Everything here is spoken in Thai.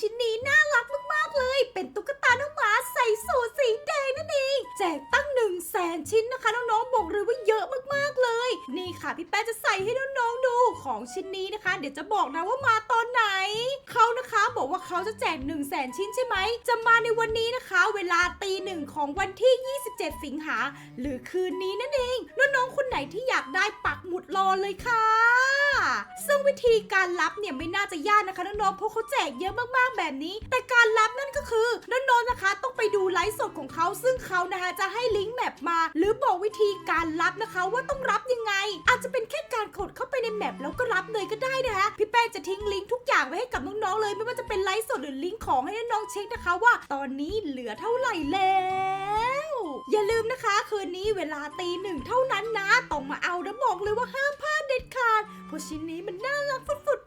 ชิ้นนี้น่ารักมากๆเลย เป็นตุ๊กตาน้องหมาใส่สูทสีแดงนั่นเอง แจกตั้ง1นึ่งแสนชิ้นนะคะน้องๆบอกเลยว่าเยอะมากๆเลย นี่ค่ะพี่แป้จะใส่ให้น้องๆดูของชิ้นนี้นะคะ เดี๋ยวจะบอกนะว่ามาตอนไหนเขานะคะบอกว่าเขาจะแจก1นึ่งแสนชิ้นใช่ไหมจะมาในวันนี้นะคะ เวลาตีหนึ่งของวันที่ 27 สิงหาหรือคืนนี้นั่นเองน้องๆคนไหนที่อยากได้ปักหมุดรอเลยค่ะ วิธีการรับเนี่ยไม่น่าจะยากนะคะน้องๆเพราะเขาแจกเยอะมากๆแบบนี้ แต่การรับนั่นก็คือน้องๆนะคะ ต้องไปดูไลฟ์สดของเขาซึ่งเขานะคะจะให้ลิงก์แมปมา หรือบอกวิธีการรับนะคะว่าต้องรับยังไง อาจจะเป็นแค่การกดเข้าไปในแมปแล้วก็รับเลยก็ได้นะคะพี่แป้งจะทิ้งลิงก์ทุกอย่างไว้ให้กับน้องๆเลย ไม่ว่าจะเป็นไลฟ์สดหรือลิงก์ของให้น้องๆเช็คนะคะว่า ตอนนี้เหลือเท่าไหร่แล้วอย่าลืมนะคะคืนนี้เวลาตีหนึ่งเท่านั้นนะต้องมาเอานะบอกเลยว่าห้า ราะชิ้นนี้มันน่ารักสุด